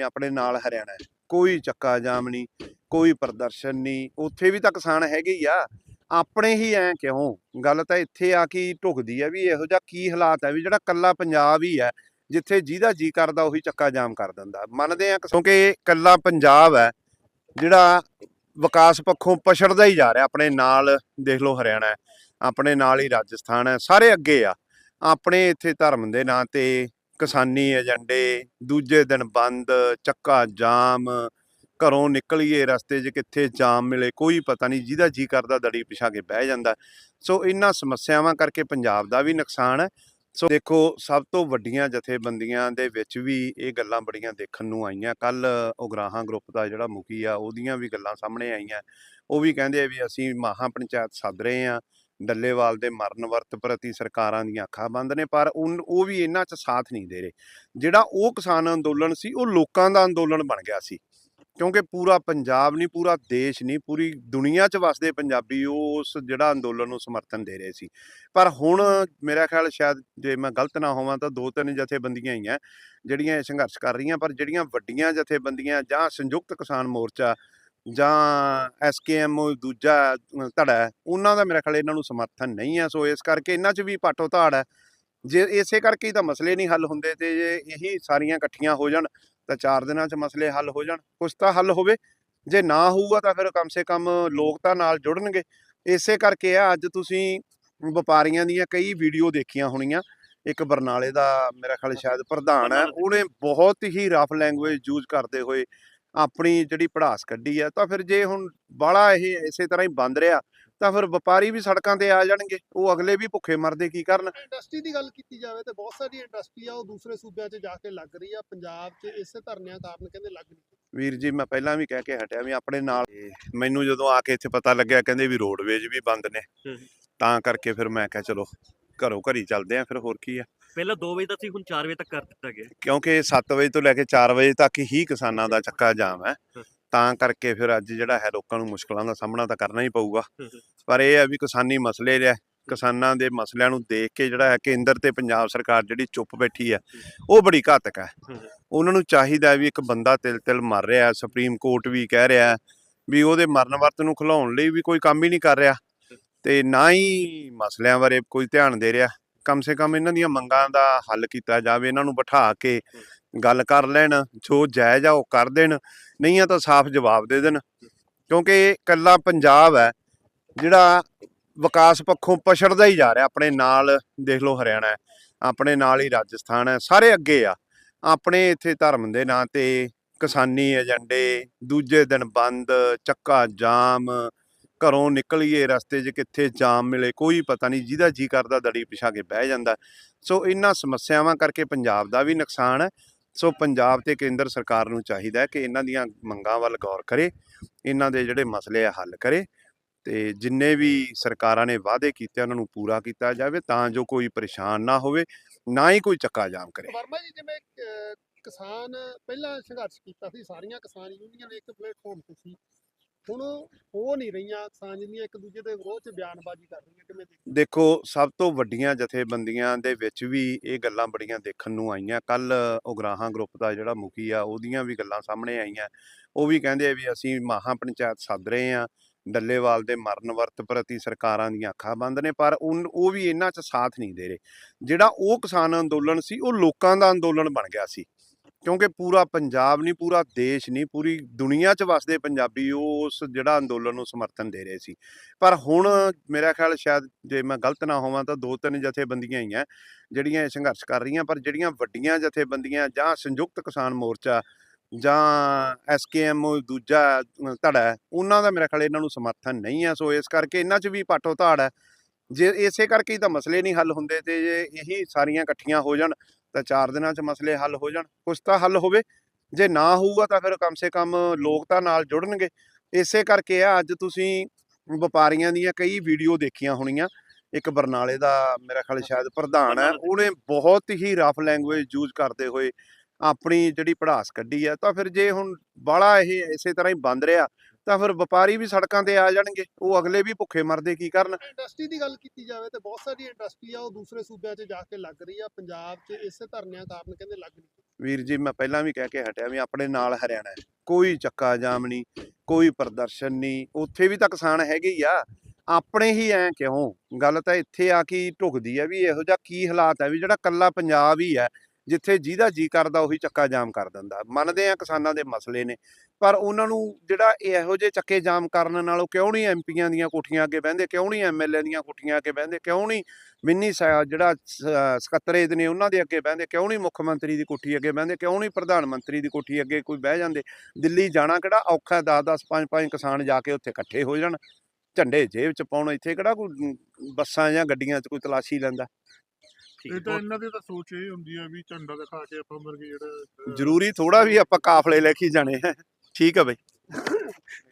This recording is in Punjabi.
ਵੀ ਆਪਣੇ ਨਾਲ ਹਰਿਆਣਾ ਕੋਈ ਚੱਕਾ ਜਾਮ ਨਹੀਂ, ਕੋਈ ਪ੍ਰਦਰਸ਼ਨ ਨਹੀਂ, ਉੱਥੇ ਵੀ ਤਾਂ ਕਿਸਾਨ ਹੈਗੇ ਹੀ ਆ। ਆਪਣੇ ਹੀ ਐ ਕਿਉਂ? ਗੱਲ ਤਾਂ ਇੱਥੇ ਆ ਕੇ ਢੁਕਦੀ ਹੈ ਵੀ ਇਹੋ ਜਿਹਾ ਕੀ ਹਾਲਾਤ ਹੈ ਵੀ ਜਿਹੜਾ ਕੱਲਾ ਪੰਜਾਬ ਹੀ ਹੈ ਜਿੱਥੇ ਜਿਹਦਾ ਜੀ ਕਰਦਾ ਉਹੀ ਚੱਕਾ ਜਾਮ ਕਰ ਦਿੰਦਾ। ਮੰਨਦੇ ਆ ਕਿਉਂਕਿ ਕੱਲਾ ਪੰਜਾਬ ਹੈ, ਜਿਹੜਾ ਵਿਕਾਸ ਪੱਖੋਂ ਪਛੜਦਾ ਹੀ ਜਾ ਰਿਹਾ, ਆਪਣੇ ਨਾਲ ਦੇਖ ਲਓ ਹਰਿਆਣਾ ਆਪਣੇ ਨਾਲ ਹੀ ਰਾਜਸਥਾਨ ਹੈ, ਸਾਰੇ ਅੱਗੇ ਆ। ਆਪਣੇ ਇੱਥੇ ਧਰਮ ਦੇ ਨਾਂ ਤੇ ਕਿਸਾਨੀ ਏਜੰਡੇ, ਦੂਜੇ ਦਿਨ ਬੰਦ, ਚੱਕਾ ਜਾਮ, ਘਰੋਂ ਨਿਕਲੀਏ ਰਸਤੇ 'ਚ ਕਿੱਥੇ ਜਾਮ ਮਿਲੇ, ਕੋਈ ਪਤਾ ਨਹੀਂ ਜਿਹਦਾ ਜੀ ਕਰਦਾ ਦੜੀ ਪਿਛਾ ਕੇ ਬਹਿ ਜਾਂਦਾ। ਸੋ ਇਹਨਾਂ ਸਮੱਸਿਆਵਾਂ ਕਰਕੇ ਪੰਜਾਬ ਦਾ ਵੀ ਨੁਕਸਾਨ ਹੈ। ਸੋ ਦੇਖੋ, ਸਭ ਤੋਂ ਵੱਡੀਆਂ ਜਥੇਬੰਦੀਆਂ ਦੇ ਵਿੱਚ ਵੀ ਇਹ ਗੱਲਾਂ ਬੜੀਆਂ ਦੇਖਣ ਨੂੰ ਆਈਆਂ। ਕੱਲ ਉਗਰਾਹਾਂ ਗਰੁੱਪ ਦਾ ਜਿਹੜਾ ਮੁਖੀ ਆ, ਉਹਦੀਆਂ ਵੀ ਗੱਲਾਂ ਸਾਹਮਣੇ ਆਈਆਂ। ਉਹ ਵੀ ਕਹਿੰਦੇ ਆ ਵੀ ਅਸੀਂ ਮਹਾ ਪੰਚਾਇਤ ਸੱਦ ਰਹੇ ਆ ਡੱਲੇਵਾਲ ਦੇ ਮਰਨ ਵਰਤ ਪ੍ਰਤੀ ਸਰਕਾਰਾਂ ਦੀਆਂ ਅੱਖਾਂ ਬੰਦ ਨੇ, ਪਰ ਉਹ ਵੀ ਇਹਨਾਂ 'ਚ ਸਾਥ ਨਹੀਂ ਦੇ ਰਹੇ। ਜਿਹੜਾ ਉਹ ਕਿਸਾਨ ਅੰਦੋਲਨ ਸੀ, ਉਹ ਲੋਕਾਂ ਦਾ ਅੰਦੋਲਨ ਬਣ ਗਿਆ ਸੀ। ਕਿਉਂਕਿ ਪੂਰਾ ਪੰਜਾਬ ਨਹੀਂ, ਪੂਰਾ ਦੇਸ਼ ਨਹੀਂ, ਪੂਰੀ ਦੁਨੀਆ 'ਚ ਵਸਦੇ ਪੰਜਾਬੀ ਉਸ ਜਿਹੜਾ ਅੰਦੋਲਨ ਨੂੰ ਸਮਰਥਨ ਦੇ ਰਹੇ ਸੀ। ਪਰ ਹੁਣ ਮੇਰਾ ਖਿਆਲ ਸ਼ਾਇਦ ਜੇ ਮੈਂ ਗਲਤ ਨਾ ਹੋਵਾਂ ਤਾਂ ਦੋ ਤਿੰਨ ਜਥੇਬੰਦੀਆਂ ਹੀ ਆ, ਜਿਹੜੀਆਂ ਇਹ ਸੰਘਰਸ਼ ਕਰ ਰਹੀਆਂ, ਪਰ ਜਿਹੜੀਆਂ ਵੱਡੀਆਂ ਜਥੇਬੰਦੀਆਂ ਜਾਂ ਸੰਯੁਕਤ ਕਿਸਾਨ ਮੋਰਚਾ ਜਾਂ ਐਸਕੇਐਮ ਦੂਜਾ ਧੜਾ ਉਹਨਾਂ ਦਾ ਮੇਰਾ ਖਿਆਲ ਇਹਨਾਂ ਨੂੰ ਸਮਰਥਨ ਨਹੀਂ ਹੈ ਸੋ ਇਸ ਕਰਕੇ ਇਹਨਾਂ 'ਚ ਵੀ ਪਾਟੋ ਧਾੜ ਹੈ। ਜੇ ਇਸੇ ਕਰਕੇ ਹੀ ਤਾਂ ਮਸਲੇ ਨਹੀਂ ਹੱਲ ਹੁੰਦੇ ਤੇ ਜੇ ਇਹੀ ਸਾਰੀਆਂ ਇਕੱਠੀਆਂ ਹੋ ਜਾਣ ਤਾਂ ਚਾਰ ਦਿਨਾਂ 'ਚ ਮਸਲੇ ਹੱਲ ਹੋ ਜਾਣ। ਕੁਛ ਤਾਂ ਹੱਲ ਹੋਵੇ ਜੇ ਨਾ ਹੋਊਗਾ ਤਾਂ ਫਿਰ ਕਮ ਸੇ ਕਮ ਲੋਕ ਤਾਂ ਨਾਲ ਜੁੜਨਗੇ। ਇਸੇ ਕਰਕੇ ਆ ਅੱਜ ਤੁਸੀਂ ਵਪਾਰੀਆਂ ਦੀਆਂ ਕਈ ਵੀਡੀਓ ਦੇਖੀਆਂ ਹੋਣੀਆਂ। ਇੱਕ ਬਰਨਾਲੇ ਦਾ ਮੇਰਾ ਖਿਆਲ ਸ਼ਾਇਦ ਪ੍ਰਧਾਨ ਹੈ ਉਹਨੇ ਬਹੁਤ ਹੀ ਰਫ ਲੈਂਗੁਏਜ ਯੂਜ਼ ਕਰਦੇ ਹੋਏ ਆਪਣੀ ਜਿਹੜੀ ਪੜਾਸ ਕੱਢੀ ਆ ਤਾਂ ਫਿਰ ਜੇ ਹੁਣ ਬਾਲਾ ਇਹ ਇਸੇ ਤਰ੍ਹਾਂ ਹੀ ਬੰਦ ਰਿਹਾ ਤਾਂ ਫਿਰ ਵਪਾਰੀ ਵੀ ਸੜਕਾਂ ਤੇ ਆ ਜਾਣਗੇ ਉਹ ਅਗਲੇ ਵੀ ਭੁੱਖੇ ਮਰਦੇ ਕੀ ਕਰਨ? ਇੰਡਸਟਰੀ ਦੀ ਗੱਲ ਕੀਤੀ ਜਾਵੇ ਤੇ ਬਹੁਤ ਸਾਰੀ ਇੰਡਸਟਰੀ ਆ ਉਹ ਦੂਸਰੇ ਸੂਬਿਆਂ 'ਚ ਜਾ ਕੇ ਲੱਗ ਰਹੀ ਆ ਪੰਜਾਬ 'ਚ ਇਸੇ ਧਰਨਿਆਂ ਕਾਰਨ ਕਹਿੰਦੇ ਲੱਗ ਨਹੀਂ ਵੀਰ ਜੀ ਮੈਂ ਪਹਿਲਾਂ ਵੀ ਕਹਿ ਕੇ ਹਟਿਆ ਵੀ ਆਪਣੇ ਨਾਲ ਮੈਨੂੰ ਜਦੋਂ ਆ ਕੇ ਇੱਥੇ ਪਤਾ ਲੱਗਿਆ ਕਹਿੰਦੇ ਵੀ ਰੋਡਵੇਜ ਵੀ ਬੰਦ ਨੇ। ਤਾਂ ਕਰਕੇ ਫਿਰ ਮੈਂ ਕਿਹਾ ਚਲੋ ਘਰੋਂ ਘਰੀ ਚੱਲਦੇ ਆ ਫਿਰ ਹੋਰ ਕੀ ਆ। ਪਹਿਲਾਂ 2 ਵਜੇ ਤੱਕ ਸੀ ਹੁਣ 4 ਵਜੇ ਤੱਕ ਕਰ ਦਿੱਤਾ ਗਿਆ। ਕਿਉਂਕਿ 7 ਵਜੇ ਤੋਂ ਲੈ ਕੇ 4 ਵਜੇ ਤੱਕ ਹੀ ਕਿਸਾਨਾਂ ਦਾ ਚੱਕਾ ਜਾਮ ਹੈ। ਤਾਂ ਕਰਕੇ ਫਿਰ ਅੱਜ ਜਿਹੜਾ ਹੈ ਲੋਕਾਂ ਨੂੰ ਮੁਸ਼ਕਲਾਂ ਦਾ ਸਾਹਮਣਾ ਤਾਂ ਕਰਨਾ ਹੀ ਪਊਗਾ। ਪਰ ਇਹ ਹੈ ਵੀ ਕਿਸਾਨੀ ਮਸਲੇ ਨੇ ਕਿਸਾਨਾਂ ਦੇ ਮਸਲਿਆਂ ਨੂੰ ਦੇਖ ਕੇ ਜਿਹੜਾ ਹੈ ਕੇਂਦਰ ਤੇ ਪੰਜਾਬ ਸਰਕਾਰ ਜਿਹੜੀ ਚੁੱਪ ਬੈਠੀ ਹੈ ਉਹ ਬੜੀ ਘਾਤਕ ਹੈ। ਉਹਨਾਂ ਨੂੰ ਚਾਹੀਦਾ ਵੀ ਇੱਕ ਬੰਦਾ ਤਿਲ ਤਿਲ ਮਰ ਰਿਹਾ ਹੈ ਸੁਪਰੀਮ ਕੋਰਟ ਵੀ ਕਹਿ ਰਿਹਾ ਹੈ ਵੀ ਉਹਦੇ ਮਰਨ ਵਰਤ ਨੂੰ ਖਿਲਾਉਣ ਲਈ ਵੀ ਕੋਈ ਕੰਮ ਹੀ ਨਹੀਂ ਕਰ ਰਿਹਾ। ਤੇ ਨਾ ਹੀ ਮਸਲਿਆਂ ਬਾਰੇ ਕੋਈ ਧਿਆਨ ਦੇ ਰਿਹਾ। ਕਮ ਸੇ ਕਮ ਇਹਨਾਂ ਦੀਆਂ ਮੰਗਾਂ ਦਾ ਹੱਲ ਕੀਤਾ ਜਾਵੇ, ਇਹਨਾਂ ਨੂੰ ਬਿਠਾ ਕੇ ਗੱਲ ਕਰ ਲੈਣ, ਜੋ ਜਾਇਜ਼ ਆ ਉਹ ਕਰ ਦੇਣ, ਨਹੀਂ ਆ ਤਾਂ ਸਾਫ਼ ਜਵਾਬ ਦੇ ਦੇਣ। ਕਿਉਂਕਿ ਇਹ ਕੱਲਾ ਪੰਜਾਬ ਹੈ, ਜਿਹੜਾ ਵਿਕਾਸ ਪੱਖੋਂ ਪਛੜਦਾ ਹੀ ਜਾ ਰਿਹਾ, ਆਪਣੇ ਨਾਲ ਦੇਖ ਲਓ ਹਰਿਆਣਾ ਹੈ, ਆਪਣੇ ਨਾਲ ਹੀ ਰਾਜਸਥਾਨ ਹੈ, ਸਾਰੇ ਅੱਗੇ ਆ। ਆਪਣੇ ਇੱਥੇ ਧਰਮ ਦੇ ਨਾਂ ਤੇ ਕਿਸਾਨੀ ਏਜੰਡੇ, ਦੂਜੇ ਦਿਨ ਬੰਦ, ਚੱਕਾ ਜਾਮ ਘਰੋਂ ਨਿਕਲੀਏ, ਰਸਤੇ 'ਚ ਕਿੱਥੇ ਜਾਮ ਮਿਲੇ, ਕੋਈ ਪਤਾ ਨਹੀਂ, ਜਿਹਦਾ ਜੀ ਕਰਦਾ ਦੜੀ ਪਿਛਾ ਕੇ ਬਹਿ ਜਾਂਦਾ। ਸੋ ਇਹਨਾਂ ਸਮੱਸਿਆਵਾਂ ਕਰਕੇ ਪੰਜਾਬ ਦਾ ਵੀ ਨੁਕਸਾਨ ਹੈ। ਸੋ ਪੰਜਾਬ ਤੇ ਕੇਂਦਰ ਸਰਕਾਰ ਨੂੰ ਚਾਹੀਦਾ ਹੈ ਕਿ ਇਹਨਾਂ ਦੀਆਂ ਮੰਗਾਂ ਵੱਲ ਗੌਰ ਕਰੇ, ਇਹਨਾਂ ਦੇ ਜਿਹੜੇ ਮਸਲੇ ਆ ਹੱਲ ਕਰੇ ਤੇ ਜਿੰਨੇ ਵੀ ਸਰਕਾਰਾਂ ਨੇ ਵਾਅਦੇ ਕੀਤੇ ਉਹਨਾਂ ਨੂੰ ਪੂਰਾ ਕੀਤਾ ਜਾਵੇ ਤਾਂ ਜੋ ਕੋਈ ਪਰੇਸ਼ਾਨ ਨਾ ਹੋਵੇ, ਨਾ ਹੀ ਕੋਈ ਚੱਕਾ ਜਾਮ ਕਰੇ। ਵਰਮਾ ਜੀ, ਜਿਵੇਂ ਕਿਸਾਨ ਪਹਿਲਾਂ ਸੰਘਰਸ਼ ਕੀਤਾ ਸੀ, ਸਾਰੀਆਂ ਕਿਸਾਨ ਯੂਨੀਅਨ ਇੱਕ ਪਲੇਟਫਾਰਮ ਤੇ ਸੀ। ਹੁਣ ਹੋ ਨਹੀਂ ਰਹੀਆਂ ਕਿਸਾਨ ਇੱਕ ਦੂਜੇ ਦੇ ਵਿਰੋਧ 'ਚ ਬਿਆਨਬਾਜ਼ੀ ਕਰ ਰਹੀਆਂ ਕਿਵੇਂ ਦੇਖੋ ਸਭ ਤੋਂ ਵੱਡੀਆਂ ਜਥੇਬੰਦੀਆਂ ਦੇ ਵਿੱਚ ਵੀ ਇਹ ਗੱਲਾਂ ਬੜੀਆਂ ਦੇਖਣ ਨੂੰ ਆਈਆਂ। ਕੱਲ ਉਗਰਾਹਾਂ ਗਰੁੱਪ ਦਾ ਜਿਹੜਾ ਮੁਖੀ ਆ, ਉਹਦੀਆਂ ਵੀ ਗੱਲਾਂ ਸਾਹਮਣੇ ਆਈਆਂ। ਉਹ ਵੀ ਕਹਿੰਦੇ ਆ ਵੀ ਅਸੀਂ ਮਹਾ ਪੰਚਾਇਤ ਸੱਦ ਰਹੇ ਆ ਡੱਲੇਵਾਲ ਦੇ ਮਰਨ ਵਰਤ ਪ੍ਰਤੀ ਸਰਕਾਰਾਂ ਦੀਆਂ ਅੱਖਾਂ ਬੰਦ ਨੇ, ਪਰ ਉਹ ਵੀ ਇਹਨਾਂ 'ਚ ਸਾਥ ਨਹੀਂ ਦੇ ਰਹੇ। ਜਿਹੜਾ ਉਹ ਕਿਸਾਨ ਅੰਦੋਲਨ ਸੀ, ਉਹ ਲੋਕਾਂ ਦਾ ਅੰਦੋਲਨ ਬਣ ਗਿਆ ਸੀ। ਕਿਉਂਕਿ ਪੂਰਾ ਪੰਜਾਬ ਨਹੀਂ ਪੂਰਾ ਦੇਸ਼ ਨਹੀਂ ਪੂਰੀ ਦੁਨੀਆ 'ਚ ਵਸਦੇ ਪੰਜਾਬੀ ਉਸ ਜਿਹੜਾ ਅੰਦੋਲਨ ਨੂੰ ਸਮਰਥਨ ਦੇ ਰਹੇ ਸੀ। ਪਰ ਹੁਣ ਮੇਰਾ ਖਿਆਲ ਸ਼ਾਇਦ ਜੇ ਮੈਂ ਗਲਤ ਨਾ ਹੋਵਾਂ ਤਾਂ ਦੋ ਤਿੰਨ ਜਥੇਬੰਦੀਆਂ ਹੀ ਆ ਜਿਹੜੀਆਂ ਇਹ ਸੰਘਰਸ਼ ਕਰ ਰਹੀਆਂ, ਪਰ ਜਿਹੜੀਆਂ ਵੱਡੀਆਂ ਜਥੇਬੰਦੀਆਂ ਜਾਂ ਸੰਯੁਕਤ ਕਿਸਾਨ ਮੋਰਚਾ ਜਾਂ ਐਸਕੇਐਮ ਦੂਜਾ ਧੜਾ ਉਹਨਾਂ ਦਾ ਮੇਰਾ ਖਿਆਲ ਇਹਨਾਂ ਨੂੰ ਸਮਰਥਨ ਨਹੀਂ ਹੈ ਸੋ ਇਸ ਕਰਕੇ ਇਹਨਾਂ 'ਚ ਵੀ ਪਾਟੋ ਧਾੜ ਹੈ ਜੇ ਇਸੇ ਕਰਕੇ ਹੀ ਤਾਂ ਮਸਲੇ ਨਹੀਂ ਹੱਲ ਹੁੰਦੇ ਤੇ ਜੇ ਇਹੀ ਸਾਰੀਆਂ ਇਕੱਠੀਆਂ ਹੋ ਜਾਣ ਤਾਂ ਚਾਰ ਦਿਨਾਂ 'ਚ ਮਸਲੇ ਹੱਲ ਹੋ ਜਾਣ। ਕੁਛ ਤਾਂ ਹੱਲ ਹੋਵੇ। ਜੇ ਨਾ ਹੋਊਗਾ ਤਾਂ ਫਿਰ ਕਮ ਸੇ ਕਮ ਲੋਕ ਤਾਂ ਨਾਲ ਜੁੜਨਗੇ। ਇਸੇ ਕਰਕੇ ਆ ਅੱਜ ਤੁਸੀਂ ਵਪਾਰੀਆਂ ਦੀਆਂ ਕਈ ਵੀਡੀਓ ਦੇਖੀਆਂ ਹੋਣੀਆਂ। ਇੱਕ ਬਰਨਾਲੇ ਦਾ ਮੇਰਾ ਖਿਆਲ ਸ਼ਾਇਦ ਪ੍ਰਧਾਨ ਹੈ। ਉਹਨੇ ਬਹੁਤ ਹੀ ਰਫ ਲੈਂਗੁਏਜ ਯੂਜ਼ ਕਰਦੇ ਹੋਏ ਆਪਣੀ ਜਿਹੜੀ ਪੜਾਸ ਕੱਢੀ ਆ। ਤਾਂ ਫਿਰ ਜੇ ਹੁਣ ਬਾਲਾ ਇਹ ਇਸੇ ਤਰ੍ਹਾਂ ਹੀ ਬੰਦ ਰਿਹਾ ਤਾਂ ਫਿਰ ਵਪਾਰੀ ਵੀ ਸੜਕਾਂ ਤੇ ਆ ਜਾਣਗੇ ਉਹ ਅਗਲੇ ਵੀ ਭੁੱਖੇ ਮਰਦੇ ਕੀ ਕਰਨ? ਇੰਡਸਟਰੀ ਦੀ ਗੱਲ ਕੀਤੀ ਜਾਵੇ ਤੇ ਬਹੁਤ ਸਾਰੀ ਇੰਡਸਟਰੀ ਆ ਉਹ ਦੂਸਰੇ ਸੂਬਿਆਂ 'ਚ ਜਾ ਕੇ ਲੱਗ ਰਹੀ ਆ ਪੰਜਾਬ 'ਚ ਇਸੇ ਧਰਨਿਆਂ ਕਾਰਨ ਕਹਿੰਦੇ ਲੱਗ ਨਹੀਂ ਵੀਰ ਜੀ ਮੈਂ ਪਹਿਲਾਂ ਵੀ ਕਹਿ ਕੇ ਹਟਿਆ ਵੀ ਆਪਣੇ ਨਾਲ ਹਰਿਆਣਾ ਕੋਈ ਚੱਕਾ ਜਾਮ ਨਹੀਂ ਕੋਈ ਪ੍ਰਦਰਸ਼ਨ ਨਹੀਂ ਉੱਥੇ ਵੀ ਤਾਂ ਕਿਸਾਨ ਹੈਗੇ ਹੀ ਆ ਆਪਣੇ ਹੀ ਐ ਕਿਉਂ? ਗੱਲ ਤਾਂ ਇੱਥੇ ਆ ਕੇ ਢੁਕਦੀ ਹੈ ਵੀ ਇਹੋ ਜਿਹਾ ਕੀ ਹਾਲਾਤ ਹੈ ਵੀ ਜਿਹੜਾ ਕੱਲਾ ਪੰਜਾਬ ਹੀ ਹੈ ਜਿੱਥੇ ਜਿਹਦਾ ਜੀ ਕਰਦਾ ਉਹੀ ਚੱਕਾ ਜਾਮ ਕਰ ਦਿੰਦਾ। ਮੰਨਦੇ ਆ ਕਿਸਾਨਾਂ ਦੇ ਮਸਲੇ ਨੇ, ਪਰ ਉਹਨਾਂ ਨੂੰ ਜਿਹੜਾ ਇਹੋ ਜਿਹੇ ਚੱਕੇ ਜਾਮ ਕਰਨ ਨਾਲੋਂ ਕਿਉਂ ਨਹੀਂ ਐਮਪੀਆਂ ਦੀਆਂ ਕੋਠੀਆਂ ਅੱਗੇ ਬਹਿੰਦੇ, ਕਿਉਂ ਨਹੀਂ ਐਮਐਲਏ ਦੀਆਂ ਕੋਠੀਆਂ ਅੱਗੇ ਬਹਿੰਦੇ, ਕਿਉਂ ਨਹੀਂ ਮਿੰਨੀ ਸਾ- ਜਿਹੜਾ ਸਕੱਤਰੇ ਸਕੱਤਰੇਤ ਨੇ ਉਹਨਾਂ ਦੇ ਅੱਗੇ ਬਹਿੰਦੇ, ਕਿਉਂ ਨਹੀਂ ਮੁੱਖ ਮੰਤਰੀ ਦੀ ਕੋਠੀ ਅੱਗੇ ਬਹਿੰਦੇ, ਕਿਉਂ ਨਹੀਂ ਪ੍ਰਧਾਨ ਮੰਤਰੀ ਦੀ ਕੋਠੀ ਅੱਗੇ ਕੋਈ ਬਹਿ ਜਾਂਦੇ। ਦਿੱਲੀ ਜਾਣਾ ਕਿਹੜਾ ਔਖਾ 10 10 5 5 ਕਿਸਾਨ ਜਾ ਕੇ ਉੱਥੇ ਇਕੱਠੇ ਹੋ ਜਾਣ। ਝੰਡੇ ਜੇਬ ਚ ਪਾਉਣ, ਇੱਥੇ ਕਿਹੜਾ ਕੋਈ ਬੱਸਾਂ ਜਾਂ ਗੱਡੀਆਂ 'ਚ ਕੋਈ ਤਲਾਸ਼ੀ ਲੈਂਦਾ। ਇਹ ਹੈ ਤਾਂ ਇਹਨਾਂ ਦੀ ਤਾਂ ਸੋਚ ਇਹ ਹੁੰਦੀ ਆ ਵੀ ਝੰਡਾ ਦਿਖਾ ਕੇ ਆਪਾਂ ਮਰ ਜਿਹੜਾ ਜ਼ਰੂਰੀ ਥੋੜਾ ਵੀ ਆਪਾਂ ਕਾਫਲੇ ਲੈ ਕੇ ਹੀ ਜਾਣੇ ਹੈ ਠੀਕ ਹੈ ਬਈ।